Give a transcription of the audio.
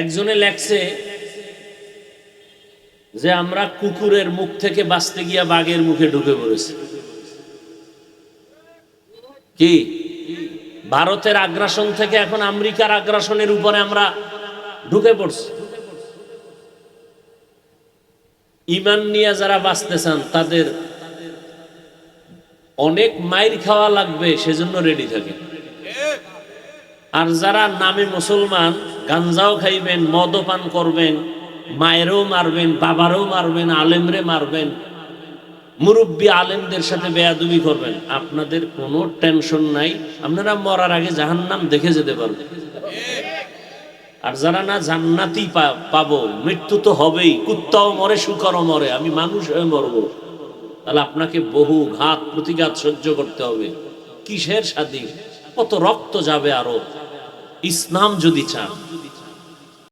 একজনে লেখছে যে আমরা কুকুরের মুখ থেকে বাঁচতে গিয়া বাঘের মুখে ঢুকে পড়েছি। কি? ভারতের আগ্রাসন থেকে এখন আমেরিকার আগ্রাসনের উপরে আমরা ঢুকে পড়ছি। ইমান নিয়ে যারা বাঁচতে চান, তাদের অনেক মাইর খাওয়া লাগবে, সেজন্য রেডি থাকে আর যারা নামে মুসলমান, গাঞ্জাও খাইবেন, মদও পান করবেন, মায়েরও মারবেন, বাবারও মারবেন, আলেমরে মারবেন, মুরব্বী আলেমদের সাথে বেয়াদুবি করবেন। আপনাদের কোনো টেনশন নাই, আপনারা মরার আগে জাহান্নাম দেখে যেতে পারবেন। আর যারা না জান্নাতি পাবো, মৃত্যু তো হবেই, কুত্তাও মরে, শুকরও মরে, আমি মানুষ হয়ে মরবো। তাহলে আপনাকে বহু ঘাত, প্রতিঘাত সহ্য করতে হবে। কিসের স্বাধীন? কত রক্ত যাবে আরও? ইসলাম যদি চান